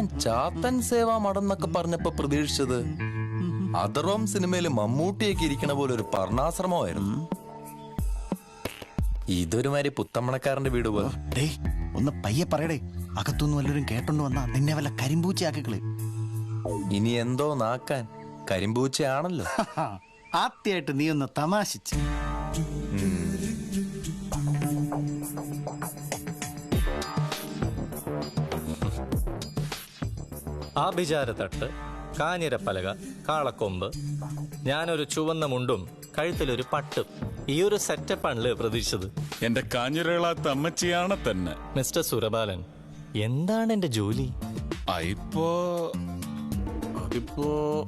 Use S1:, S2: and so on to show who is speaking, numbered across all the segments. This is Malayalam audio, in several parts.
S1: ഞാൻ ചാത്തൻ സേവാ മടന്നൊക്കെ പറഞ്ഞപ്പോ പ്രതീക്ഷിച്ചത് അതർവം സിനിമയിൽ മമ്മൂട്ടിയൊക്കെ ഇരിക്കണ പോലെ ഒരു പർണാശ്രമമായിരുന്നു. ഇതൊരുമാതിരി പുത്തമ്മണക്കാരന്റെ വീട് പോലെ.
S2: ഡേയ് ഒന്ന് പയ്യെ പറയടേ. അകത്തുനിന്ന് വല്ലവരും കേട്ടോണ്ട് വന്നാ നിന്നെ വല്ല കരിമ്പൂച്ചയാക്കിക്കളെ.
S1: ഇനി എന്തോ നാക്കാൻ. കരിമ്പൂച്ചയാണല്ലോ.
S2: ആദ്യമായിട്ട് നീ ഒന്ന് തമാശിച്ച്.
S3: ആഭിചാരത്തട്ട് കാഞ്ഞിരപ്പലക കാളക്കൊമ്പ്. ഞാനൊരു ചുവന്ന മുണ്ടും കഴുത്തിലൊരു പട്ടും. ഈ ഒരു സെറ്റപ്പാണല്ലേ പ്രതീക്ഷിച്ചത്?
S4: എന്റെ കാഞ്ഞിരകളാത്ത അമ്മച്ചിയാണ് തന്നെ.
S3: മിസ്റ്റർ സുരബാലൻ എന്താണ് എന്റെ ജോലി?
S4: ഇപ്പോ അതിപ്പോ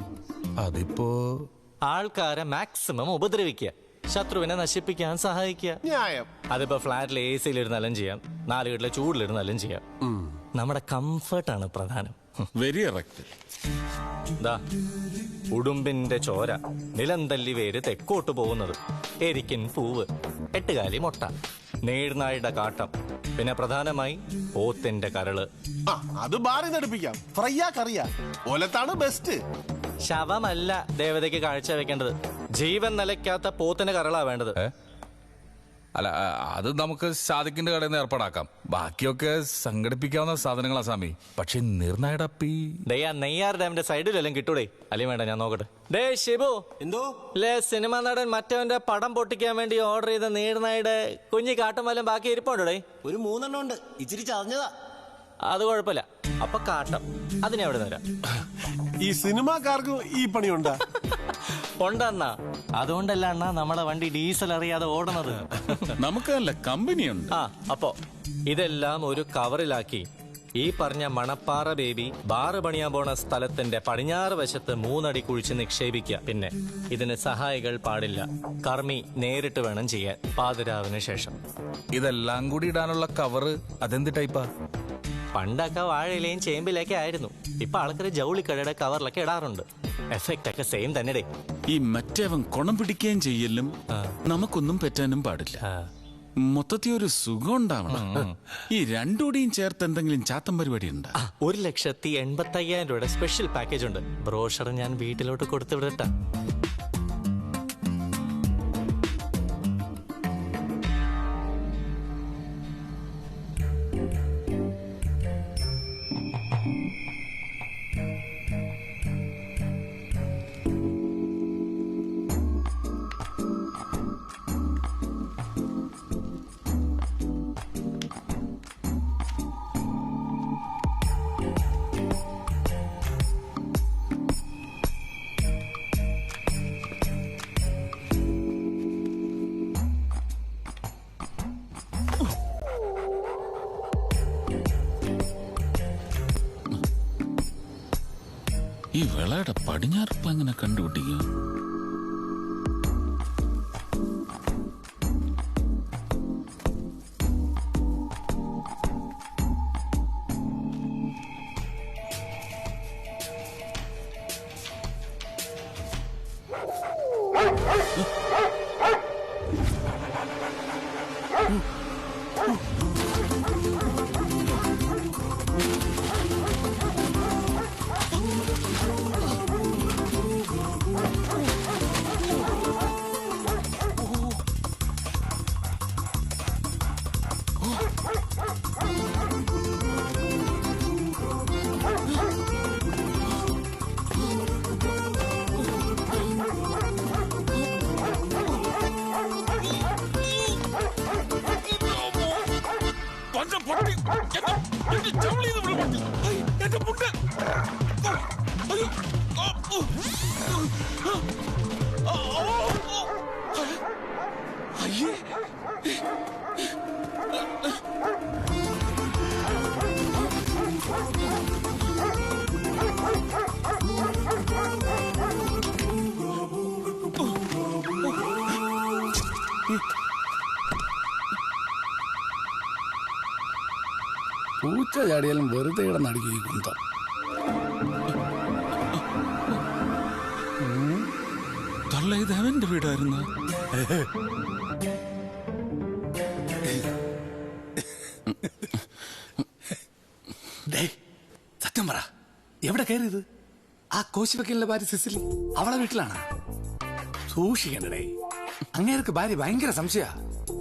S4: അതിപ്പോ.
S3: ആൾക്കാരെ മാക്സിമം ഉപദ്രവിക്കുക ശത്രുവിനെ നശിപ്പിക്കാൻ സഹായിക്കുക.
S5: ന്യായം.
S3: അതിപ്പോ ഫ്ലാറ്റിൽ എ സിയിലിരുന്നാലും ചെയ്യാം നാലുകെട്ടിലെ വീട്ടിലെ ചൂടിലിരുന്നാലും ചെയ്യാം. നമ്മുടെ കംഫർട്ടാണ് പ്രധാനം.
S4: വെരി എറക്റ്റ്
S3: ദാ ഉടുമ്പിന്റെ ചോര നിലന്തല്ലി തല്ലി വേര് തെക്കോട്ട് പോകുന്നത്. എരിക്കിൻ പൂവ് എട്ടുകാലി മുട്ട. നീർനായുടെ കാട്ടം പിന്നെ പ്രധാനമായി പോത്തിന്റെ കരൾ.
S5: ആ അത് ബാറി നടിപ്പിക്കാം. ഫ്രൈയാ കറിയാ. ഓലത്താണ് ബെസ്റ്റ്
S3: ശവമല്ല ദേവതയ്ക്ക് കാഴ്ച വെക്കേണ്ടത്. ജീവൻ നിലയ്ക്കാത്ത പോത്തിന്റെ കരളാ വേണ്ടത്.
S4: അല്ല അത് നമുക്ക് സാധിക്കിന്റെ കടയിൽ നിന്ന് ഏർപ്പാടാക്കാം. ബാക്കിയൊക്കെ സംഘടിപ്പിക്കാവുന്ന സാധനങ്ങളാ സ്വാമി. പക്ഷെ നിർണായടപ്പി
S3: നെയ്യാർ ഡാമിന്റെ സൈഡിലെല്ലാം കിട്ടൂടെ. അല്ലേ വേണ്ട ഞാൻ നോക്കട്ടെ. ഡേ ഷിബു.
S5: എന്തോ?
S3: ലേ സിനിമ നടൻ മറ്റവന്റെ പടം പൊട്ടിക്കാൻ വേണ്ടി ഓർഡർ ചെയ്ത നീർനായുടെ കുഞ്ഞി കാട്ടും വല്ലതും ബാക്കി ഇരിപ്പുണ്ടോടെ
S6: ഒരു മൂന്നെണ്ണം ഉണ്ട്. ഇച്ചിരി ചതഞ്ഞതാ.
S3: അത് കുഴപ്പമില്ല. അപ്പൊ കാട്ടം. അതിനെ അവിടെ തരാം
S5: ഈ സിനിമാക്കാർക്കും ഈ പണിയുണ്ടാ?
S3: ഉണ്ടെന്നാ. അതുകൊണ്ടല്ല അണ്ണാ നമ്മളെ വണ്ടി ഡീസൽ അറിയാതെ ഓടണത്
S4: നമുക്കല്ല കമ്പനിയുണ്ട്.
S3: ആ അപ്പോ ഇതെല്ലാം ഒരു കവറിലാക്കി. ഈ പറഞ്ഞ മണപ്പാറ ബേബി ബാറ് പണിയാൻ പോണ സ്ഥലത്തിന്റെ പടിഞ്ഞാറ് വശത്ത് മൂന്നടി കുഴിച്ച് നിക്ഷേപിക്കുക പിന്നെ ഇതിന് സഹായികൾ പാടില്ല. കർമ്മി നേരിട്ട് വേണം ചെയ്യാൻ പാതിരാവിന് ശേഷം.
S4: ഇതെല്ലാം കൂടി ഇടാനുള്ള കവറ് അതെന്ത് ടൈപ്പാ
S3: പണ്ടൊക്കെ വാഴയിലെയും ചേമ്പിലൊക്കെ ആയിരുന്നു. ഇപ്പൊ ആൾക്കാർ ജൗളിക്കടയുടെ കവറിലൊക്കെ ഇടാറുണ്ട്. എഫക്റ്റ് ഒക്കെ സെയിം തന്നെ
S4: ഈ മറ്റേവൻ കുണം പിടിക്കുകയും ചെയ്യലും നമുക്കൊന്നും പറ്റാനും പാടില്ല. മൊത്തത്തിൽ ഒരു സുഖം ഉണ്ടാവണം ഈ രണ്ടുകൂടിയും ചേർത്ത് എന്തെങ്കിലും ചാത്തം പരിപാടി ഉണ്ട്
S3: ഒരു ലക്ഷത്തി എൺപത്തി അയ്യായിരം രൂപയുടെ സ്പെഷ്യൽ പാക്കേജ് ഉണ്ട്. ബ്രോഷർ ഞാൻ വീട്ടിലോട്ട് കൊടുത്തു വിടട്ടാ
S4: ഈ വിളയുടെ പടിഞ്ഞാറപ്പ് എങ്ങനെ കണ്ടുപിടിക്കുക എന്റെ മുണ്ട് അയ്യോ.
S7: പൂച്ച ചാടിയാലും വെറുതെ കിടന്നടിക്കും ഈ കുന്തം.
S4: തള്ള ഇത് അവന്റെ വീടായിരുന്നു?
S7: സത്യം പറ. എവിടെ കയറിയത്? ആ കോശിവക്കലിന്റെ ഭാര്യ സിസിലി അവളെ വീട്ടിലാണ്? സൂക്ഷിക്കണ്ടേ അങ്ങേർക്ക് ഭാര്യ ഭയങ്കര സംശയ.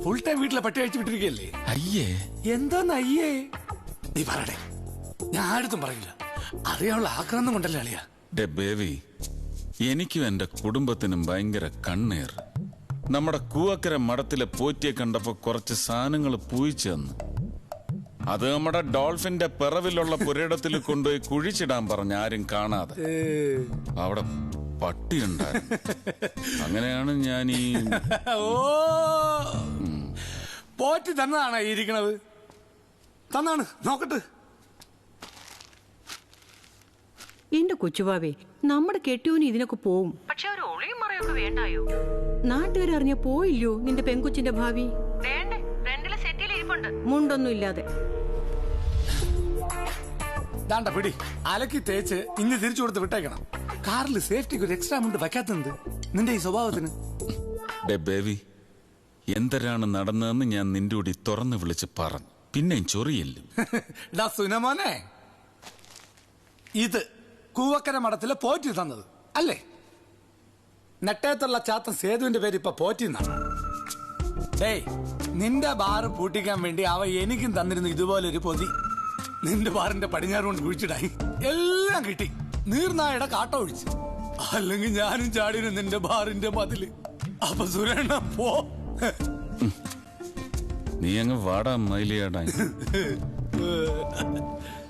S7: ഫുൾ ടൈം വീട്ടിലെ പട്ടി അഴിച്ചു വിട്ടിരിക്കല്ലേ
S4: അയ്യേ.
S7: എന്താന്ന് അയ്യേ? നീ പറയടേ. ഞാൻ ആടുത്തും പറയില്ല. അറിയാനുള്ള ആക്രാന്തം കൊണ്ടല്ലേ അളിയാ.
S4: ഡെ ബേബി എനിക്കും എന്റെ കുടുംബത്തിനും ഭയങ്കര കണ്ണേർ. നമ്മുടെ കൂവക്കര മഠത്തിലെ പോറ്റിയെ കണ്ടപ്പോ കുറച്ച് സാധനങ്ങൾ പൂയിച്ചു തന്നു. അത് നമ്മുടെ ഡോൾഫിന്റെ പിറവിലുള്ള പുരയിടത്തിൽ കൊണ്ടുപോയി കുഴിച്ചിടാൻ പറഞ്ഞ ആരും കാണാതെ. അവിടെ പട്ടിയുണ്ടായിരുന്നു അങ്ങനെയാണ് ഞാൻ ഈ
S7: ഓ. പോറ്റി തന്നതാണ് ഇരിക്കണത്? തന്നാണ്. നോക്കട്ടെ.
S8: എന്റെ കൊച്ചുവാവേ നമ്മുടെ കെട്ടിയോന് ഇതിനൊക്കെ പോവും. പക്ഷെ ഒരു ഒളിയും മറയൊക്കെ വേണ്ടായോ? നാട്ടുകാരറിഞ്ഞ പോയില്ലയോ നിന്റെ പെൺകുച്ചിന്റെ ഭാവി. വേണ്ടേ രണ്ടിലെ സെറ്റിൽ ഇരിപ്പുണ്ട്. മുണ്ടൊന്നും ഇല്ലാതെ.
S7: ദാണ്ട പിടി. അലക്കി തേച്ച് ഇന്ന് തിരിച്ചു കൊടുത്ത് വിട്ടേക്കണം. കാറിൽ സേഫ്റ്റിക്ക് ഒരു എക്സ്ട്രാ മുണ്ട് വെക്കാത്തത് നിന്റെ ഈ സ്വഭാവത്തിന്.
S4: ബേബി എന്തരാണ് നടന്നതെന്ന് ഞാൻ നിന്റെ കൂടി തുറന്നു വിളിച്ച് പറഞ്ഞു. പിന്നെയും ചൊറിയില്ല.
S7: സുനമോനെ ഇത് കൂവക്കര മഠത്തിലെ പോറ്റി തന്നത് അല്ലേ? നെട്ടയത്തുള്ള ചാത്തൻ സേതുവിന്റെ പേര് ഇപ്പൊ പോറ്റി എന്നാണ് ഏയ് നിന്റെ ബാറ് പൂട്ടിക്കാൻ വേണ്ടി അവ എനിക്കും തന്നിരുന്നു ഇതുപോലൊരു പൊതി. നിന്റെ ബാറിന്റെ പടിഞ്ഞാറ് കൊണ്ട് കുഴിച്ചിടായി. എല്ലാം കിട്ടി. നീർനായുടെ കാട്ട ഒഴിച്ച്. അല്ലെങ്കിൽ ഞാനും ചാടിയിരുന്നു നിന്റെ ബാറിന്റെ മതിൽ. അപ്പൊ സുരേണ പോ.
S4: നീ അങ്ങ് വാടാ മൈലിയാടാ.